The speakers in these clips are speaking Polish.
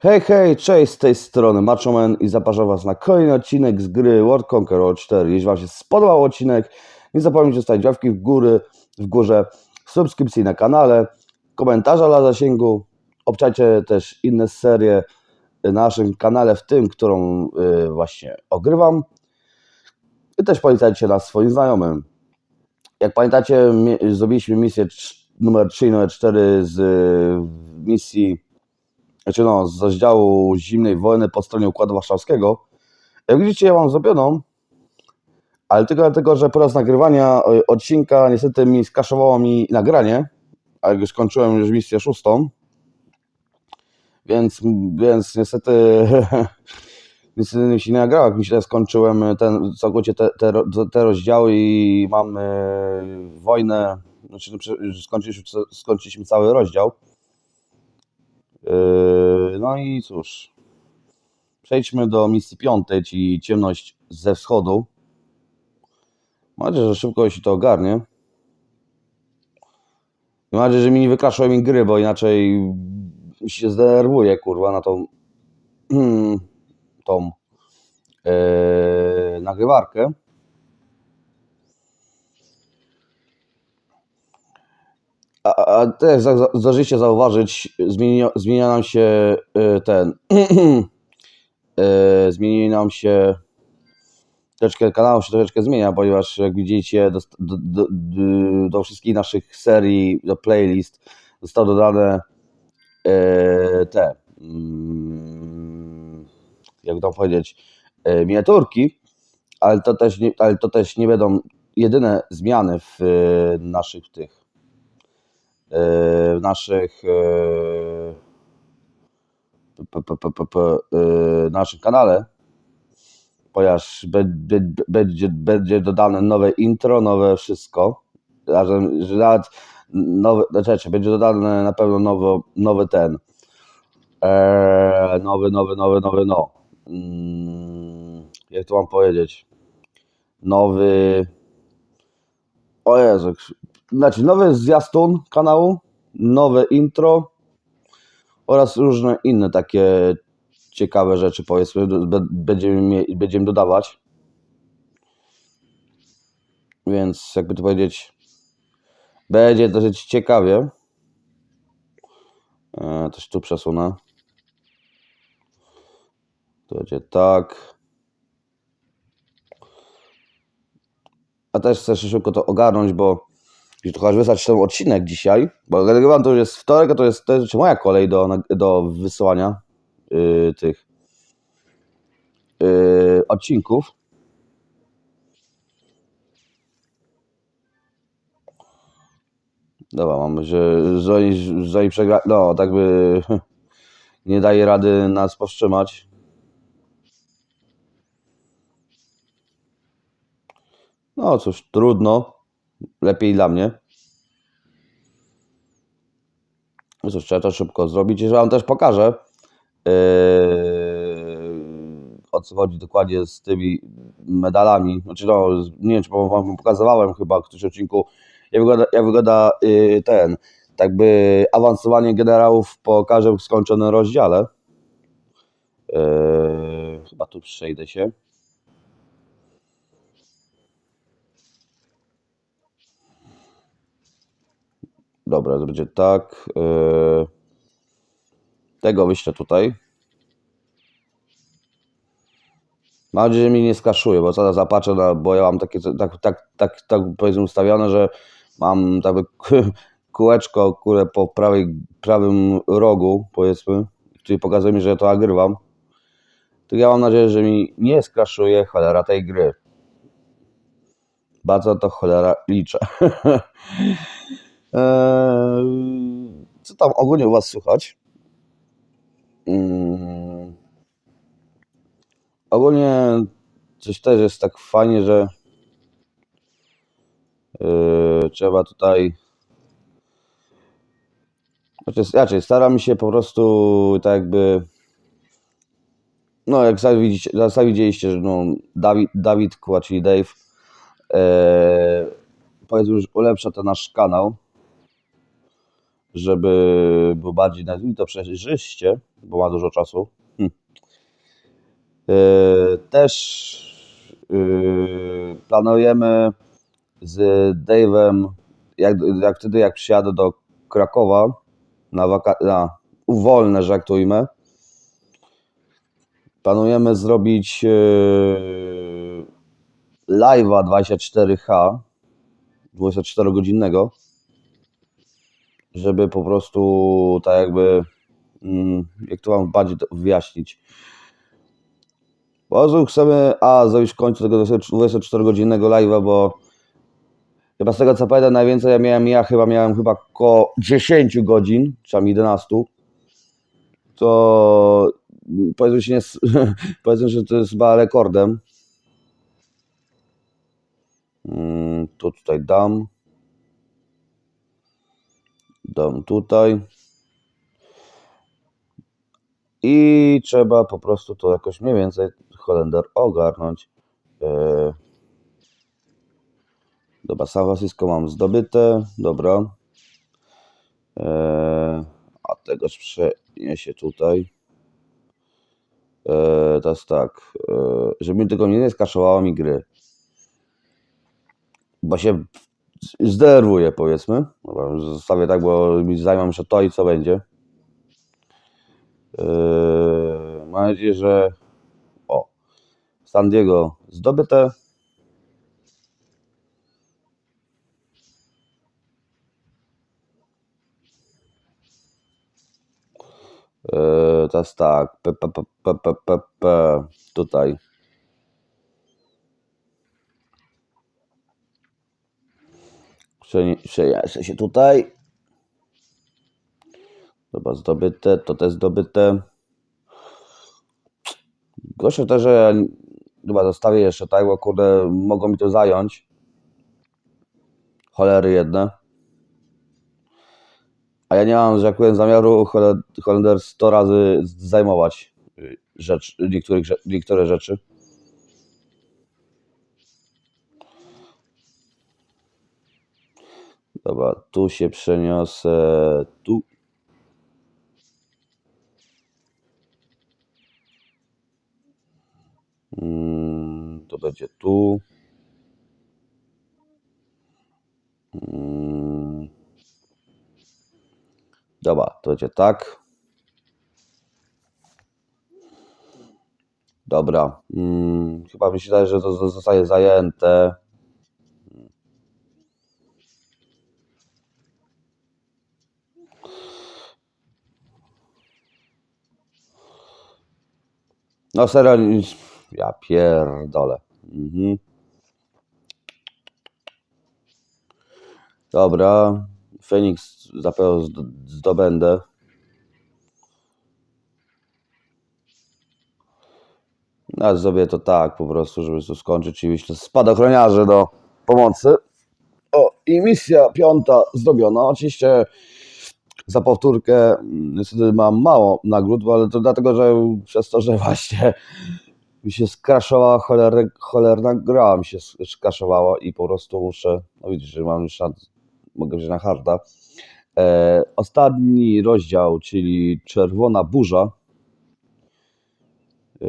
Hej, hej, cześć, z tej strony Machoman i zapraszam Was na kolejny odcinek z gry World Conqueror 4. Jeśli Wam się spodobał odcinek, nie zapomnijcie zostawić łapki w, góry, w górze, subskrypcji na kanale, komentarza dla zasięgu. Obczajcie też inne serie na naszym kanale, w tym, którą y, właśnie ogrywam. I też polecajcie nas swoim znajomym. Jak pamiętacie, mi- zrobiliśmy misję numer 3 i numer 4 z y, misji znaczy no, z rozdziału zimnej wojny po stronie Układu Warszawskiego. Jak widzicie, ja mam zrobioną, ale tylko dlatego, że po raz nagrywania e, odcinka niestety mi skaszowało mi nagranie, a jak już skończyłem już misję szóstą, więc, więc niestety niestety mi się nie nagrało, jak mi się skończyłem ten, całkowicie te, te, te rozdziały i mamy wojnę, znaczy no, skończyliśmy, skończyliśmy cały rozdział. Yy, No i cóż, przejdźmy do misji piątej, czyli ciemność ze wschodu. Mam nadzieję, że szybko się to ogarnie. Mam nadzieję, że mi nie wykraszą mi gry, bo inaczej się zdenerwuję, kurwa, na tą tą yy, nagrywarkę. A, a też zdążyliście zauważyć, zmienia, zmienia nam się y, ten. y, zmieni nam się. Troszeczkę kanał się troszeczkę zmienia, ponieważ jak widzicie, do, do, do, wszystkich naszych serii, do playlist zostały dodane y, te. mm, jak to powiedzieć, miniaturki, ale to też nie, ale to też nie będą jedyne zmiany w naszych tych naszych naszym kanale, ponieważ be- będzie, będzie dodane nowe intro, nowe wszystko, że nawet nowe, znaczy, będzie dodane na pewno nowy, nowy ten, e, nowy, nowy, nowy, nowy, no, Mm, jak to mam powiedzieć, nowy, o Jezu, znaczy nowy zwiastun kanału, nowe intro oraz różne inne takie ciekawe rzeczy powiedzmy będziemy, będziemy dodawać. Więc jakby to powiedzieć będzie dosyć ciekawie. E, Coś tu przesunę. To będzie tak. A też chcę szybko to ogarnąć, bo jeśli to chociaż wysłać ten odcinek dzisiaj, bo nagrywam to już jest wtorek, a to jest, to jest moja kolej do, do wysyłania yy, tych yy, odcinków. Dobra, mam, że zanim przegra... No, tak by nie daje rady nas powstrzymać. No cóż, trudno. Lepiej dla mnie. No cóż, trzeba to szybko zrobić. Że wam też pokażę, yy, o co chodzi dokładnie z tymi medalami. Znaczy, no, nie wiem, czy wam pokazywałem chyba w którymś odcinku, jak wygląda, jak wygląda yy, ten, tak by awansowanie generałów po każdym skończonym rozdziale. Yy, chyba tu przejdę się. Dobra, to będzie tak. Yy, tego wyślę tutaj. Mam nadzieję, że mi nie skaszuje, bo zaraz zapatrzę, na, bo ja mam takie tak, tak, tak, tak powiedzmy ustawione, że mam takie kółeczko, które po prawej, prawym rogu, powiedzmy, czyli pokazuje mi, że to nagrywam. To ja mam nadzieję, że mi nie skraszuje cholera tej gry. Bardzo to cholera liczę. Eee, Co tam ogólnie u Was słychać? Mm, Ogólnie coś też jest tak fajnie, że yy, trzeba tutaj. Znaczy, raczej staram się po prostu tak jakby. No, jak sami widzicie, sami widzieliście, że no, Dawid, Dawid Kła, czyli Dave, e, powiedzmy, że ulepsza ten nasz kanał. Żeby był bardziej, nazwijmy to przejrzyście, bo ma dużo czasu. Hm. Yy, Też yy, planujemy z Dave'em, jak, jak wtedy jak przyjadę do Krakowa na, waka- na wolne, że jak planujemy zrobić yy, live'a 24H, 24-godzinnego, żeby po prostu tak jakby, mm, jak to mam bardziej wyjaśnić. Prostu chcemy, a zrobić końcu tego 24-godzinnego live'a, bo chyba z tego co pamiętam najwięcej ja miałem, ja chyba miałem chyba około 10 godzin, czy tam 11, to powiedzmy się nie, powiedzmy, że to jest chyba rekordem. Mm, To tutaj dam. Dam tutaj. I trzeba po prostu to jakoś mniej więcej Holender ogarnąć. E, Dobra, San Francisco mam zdobyte. Dobra. E, A tegoż przeniesie tutaj. E, Teraz tak. e, Żeby mi tylko nie skaszowało mi gry. Bo się zdenerwuję, powiedzmy. Zostawię tak, bo mi zajmą jeszcze to i co będzie. Yy, mam nadzieję, że o, San Diego zdobyte. Yy, teraz tak, p, p, p, p, p, p, p, tutaj. Przeniosę się tutaj. Dobra, zdobyte, to też zdobyte. Gorsze też, że chyba zostawię jeszcze tak, bo kurde, mogą mi to zająć. Cholery jedne. A ja nie mam, że jak powiem, zamiaru Hole- Holender 100 razy zajmować y, rzecz, niektórych, niektóre rzeczy. Dobra, tu się przeniosę, tu. Mm, To będzie tu. Mm. Dobra, to będzie tak. Dobra. Mm, chyba mi się wydaje, że to zo- zostaje zajęte. No serio, ja pierdolę. Mhm. Dobra, Phoenix zapewne zd- zdobędę. Ja zrobię to tak po prostu, żeby to skończyć i wyślę spadochroniarzy do pomocy. O, i misja piąta zrobiona. Oczywiście za powtórkę mm, niestety mam mało nagród, ale to dlatego, że przez to, że właśnie mi się skraszowała cholerna, cholerna gra, mi się skraszowała i po prostu muszę, no widzisz, że mam już na, mogę wziąć na harda. E, ostatni rozdział, czyli Czerwona Burza. E,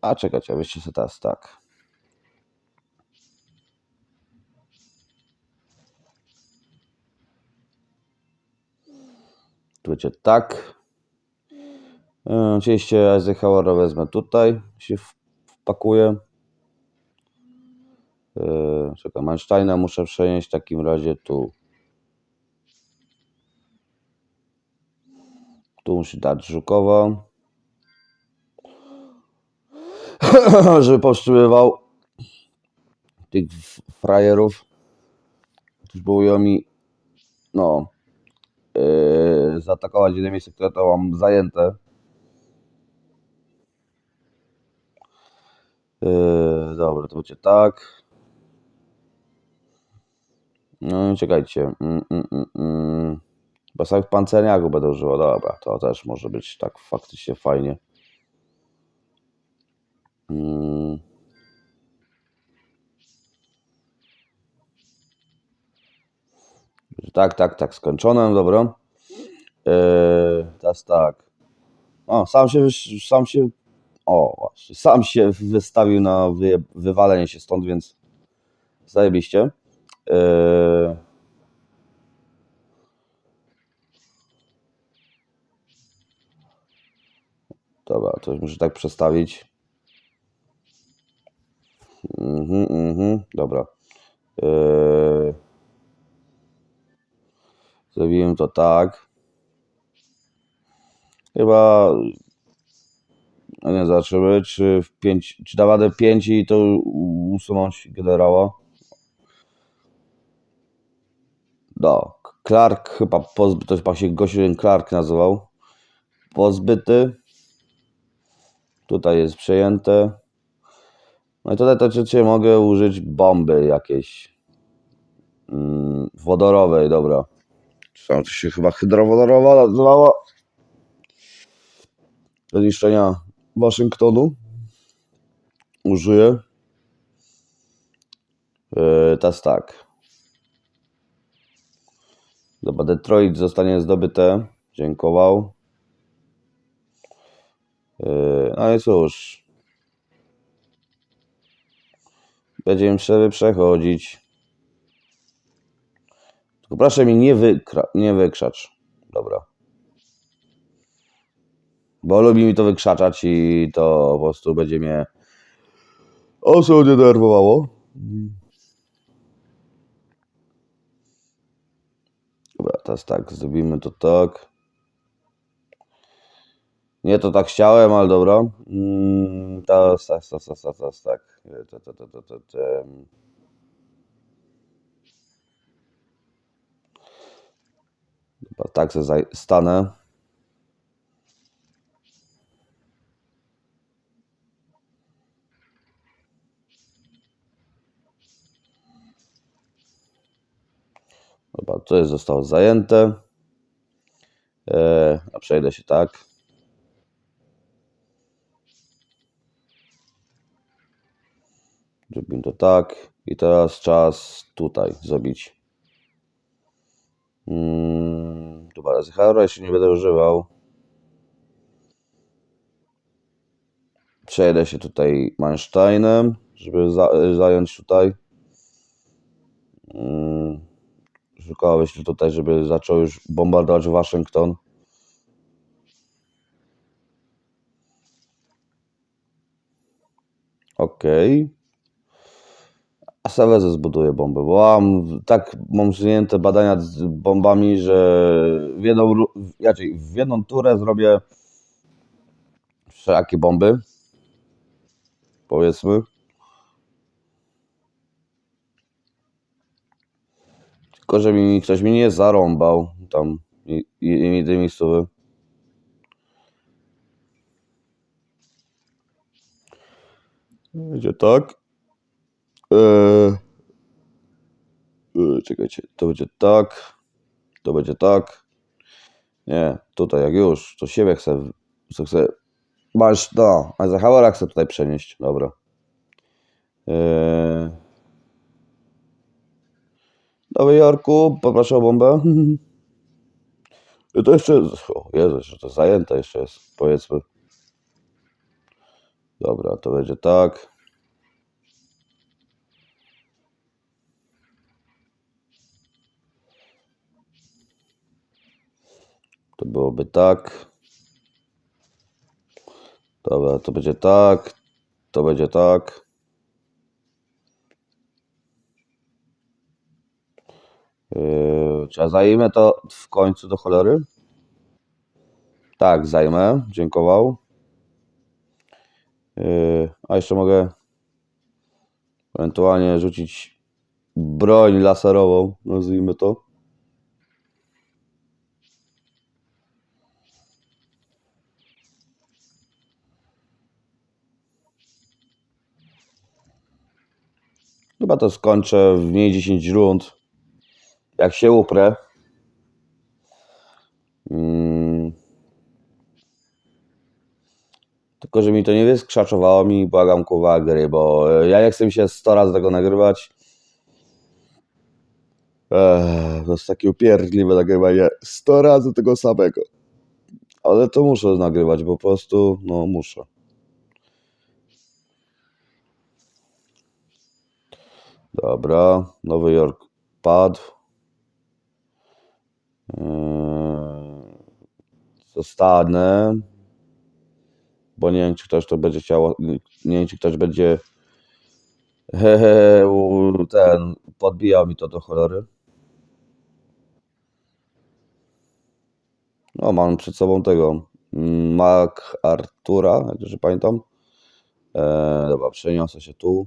a czekajcie, weźcie sobie teraz tak. Tu tak. E, Oczywiście Eisenhowera wezmę tutaj, się wpakuję. E, Czekaj, Mansteina muszę przenieść w takim razie tu. Tu muszę dać Żukowa. żeby powstrzymywał tych frajerów, którzy próbują mi no yy, zaatakować jedno miejsce, które to mam zajęte. Yy, dobra, to będzie tak. No i czekajcie. Mm, mm, mm, mm. Bo samych pancerniaków będę używał. Dobra, to też może być tak faktycznie fajnie. Mm. Tak, tak, tak, skończone, dobra. Yy, teraz tak. O, sam się, sam się, o właśnie, sam się wystawił na wy, wywalenie się stąd, więc zajebiście. Yy, dobra, to muszę tak przestawić. Mhm, mhm, dobra. Yy, zrobiłem to tak. Chyba no nie zobaczymy, czy w pięć, czy da radę 5 i to usunąć generała. No, Clark chyba pozbyty, to chyba się jeden Clark nazywał. Pozbyty. Tutaj jest przejęte. No i tutaj to trzecie mogę użyć bomby jakiejś. Mm, wodorowej, dobra. Czy tam to się chyba hydrowodorowa nazywała? Do niszczenia Waszyngtonu. Użyję. Yy, teraz tak. Dobra, Detroit zostanie zdobyte. Dziękował. Yy, no i cóż. Będziemy sobie przechodzić. Tylko proszę mi nie, wykra- nie wykrzacz. Dobra. Bo lubi mi to wykrzaczać i to po prostu będzie mnie oso denerwowało. Dobra, teraz tak, zrobimy to tak. Nie to tak chciałem, ale dobra. Mm, Teraz, teraz, teraz, teraz, teraz, tak. To, to, to, to, to, to. Dobra, tak se stanę. Dobra, to jest zostało zajęte. E, a przejdę się tak. Zrobimy to tak. I teraz czas tutaj zrobić. Mm, dobra, Zechara jeszcze nie będę używał. Przejdę się tutaj Mansteinem, żeby za, zająć tutaj. Mm, Szukałeś tutaj, żeby zaczął już bombardować Waszyngton. Okej. A Sawezę zbuduję bombę, bo mam tak mam zwinięte badania z bombami, że w jedną, raczej w jedną turę zrobię wszelakie bomby. Powiedzmy. Tylko, żeby mi ktoś mi nie zarąbał tam i, i, i tej miejscowy. Będzie tak. Eee, eee, czekajcie, to będzie tak. To będzie tak. Nie, tutaj jak już, to siebie chcę. Chcę. Masz, no, Eisenhowera chcę tutaj przenieść. Dobra. Eee, Nowy Jorku, poproszę o bombę. I to jeszcze. O Jezu, jeszcze to zajęte jeszcze jest, powiedzmy. Dobra, to będzie tak. To byłoby tak. Dobra, to będzie tak. To będzie tak. Czy ja zajmę to w końcu do cholery? Tak, zajmę. Dziękował. Yy, a jeszcze mogę ewentualnie rzucić broń laserową, nazwijmy to. Chyba to skończę w mniej 10 rund. Jak się uprę. Mm. Tylko, że mi to nie wyskrzaczowało mi, błagam, kuwa gry, bo e, ja nie chcę mi się 100 razy tego nagrywać. Ech, to jest takie upierdliwe nagrywanie 100 razy tego samego. Ale to muszę nagrywać, po prostu, no muszę. Dobra, Nowy Jork padł. Zostanę. Bo nie wiem, czy ktoś to będzie chciał. Nie wiem, czy ktoś będzie. Hehe, u- ten. Podbijał mi to do cholery. No, mam przed sobą tego. mm, Mac Artura, jak dobrze pamiętam. Eee, dobra, przeniosę się tu.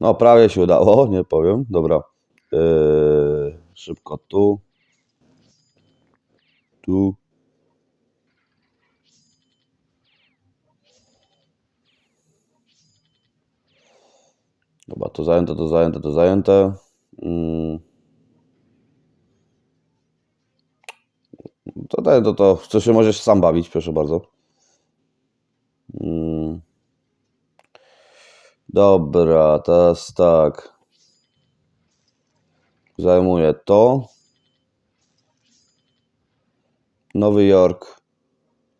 No, prawie się udało, nie powiem. Dobra. Eee, szybko tu. Tu. Dobra, to zajęte, to zajęte, to zajęte. Mm. To, to, to, to, to się możesz sam bawić, proszę bardzo. Mm. Dobra, teraz tak. Zajmuję to. Nowy Jork.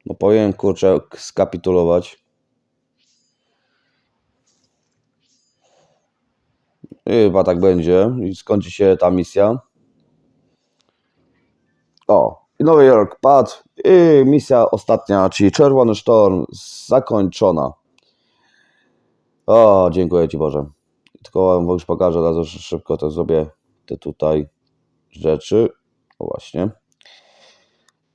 No powinien kurczę skapitulować. I chyba tak będzie. I skończy się ta misja. O, Nowy Jork padł. I misja ostatnia, czyli Czerwony Sztorm, zakończona. O, dziękuję Ci Boże. Tylko Wam już pokażę, raz już szybko to zrobię te tutaj rzeczy. O właśnie.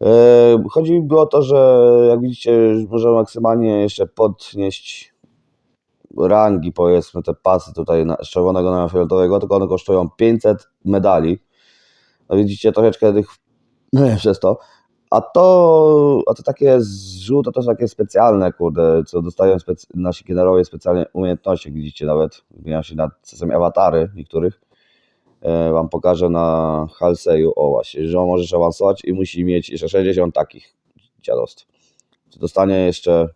E, Chodzi mi o to, że jak widzicie, możemy maksymalnie jeszcze podnieść rangi, powiedzmy, te pasy tutaj z czerwonego na fioletowego, tylko one kosztują 500 medali. No widzicie, troszeczkę tych przez to. A to, a to takie z żółte to są takie specjalne, kurde, co dostają spec- nasi generałowie specjalnie umiejętności, jak widzicie nawet. Zmienia się na czasami awatary niektórych. E, wam pokażę na Halseju, o właśnie, że on możesz awansować i musi mieć jeszcze 60 takich dziadostw. Dostanie jeszcze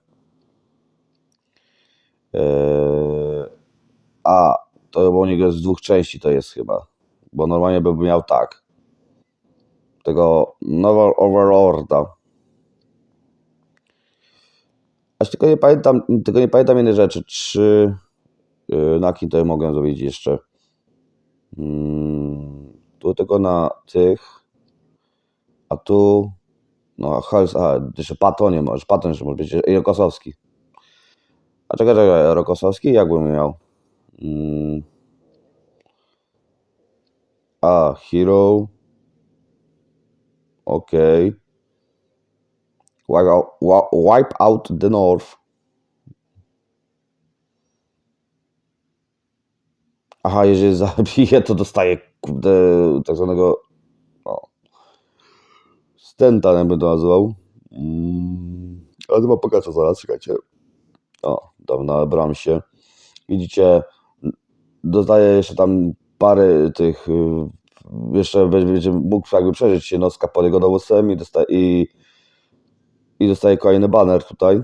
e, a, to bo niego z dwóch części to jest chyba, bo normalnie by miał tak tego Novel Overlorda. Aż tylko nie pamiętam, tylko nie pamiętam jednej rzeczy, czy yy, na kim to mogę zrobić jeszcze. Mm, tu tylko na tych, a tu no Hals, a jeszcze Paton nie możesz, Paton jeszcze może być, i Rokosowski. A czekaj, czekaj, Rokosowski jakbym miał? Mm. A, Hero. Okej. Wa- wipe out the North. Aha, jeżeli zabije, to dostaje kurde, tak zwanego no, stenta, jakby to nazwał. Mm, ale chyba pokażę zaraz, czekajcie. O, dobra, nabrałem się. Widzicie, dostaje jeszcze tam parę tych, y, jeszcze będzie mógł jakby przeżyć się nocka pod jego dowództwem i dostaje, i, i dostaje kolejny baner tutaj.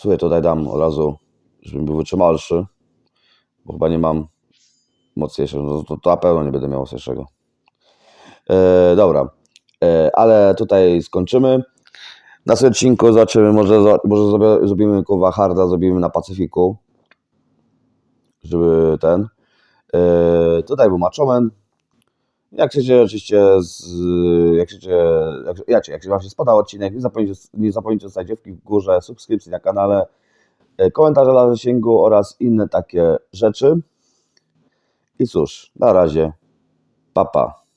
Słuchaj, tutaj dam od razu, żebym był wytrzymalszy, bo chyba nie mam mocniejszego, no to, to na pewno nie będę miał mocniejszego. E, dobra, e, ale tutaj skończymy. Na odcinku zobaczymy, może, może zrobimy kurwa harda, zrobimy na Pacyfiku, żeby ten. E, tutaj był Machomen. Jak chcecie oczywiście, z, jak chcecie, jak, jak, jak Wam się spodobał odcinek, nie zapomnijcie, nie zapomnijcie dziewki w górze, subskrypcji na kanale, komentarze dla zasięgu oraz inne takie rzeczy. I cóż, na razie, papa. Pa.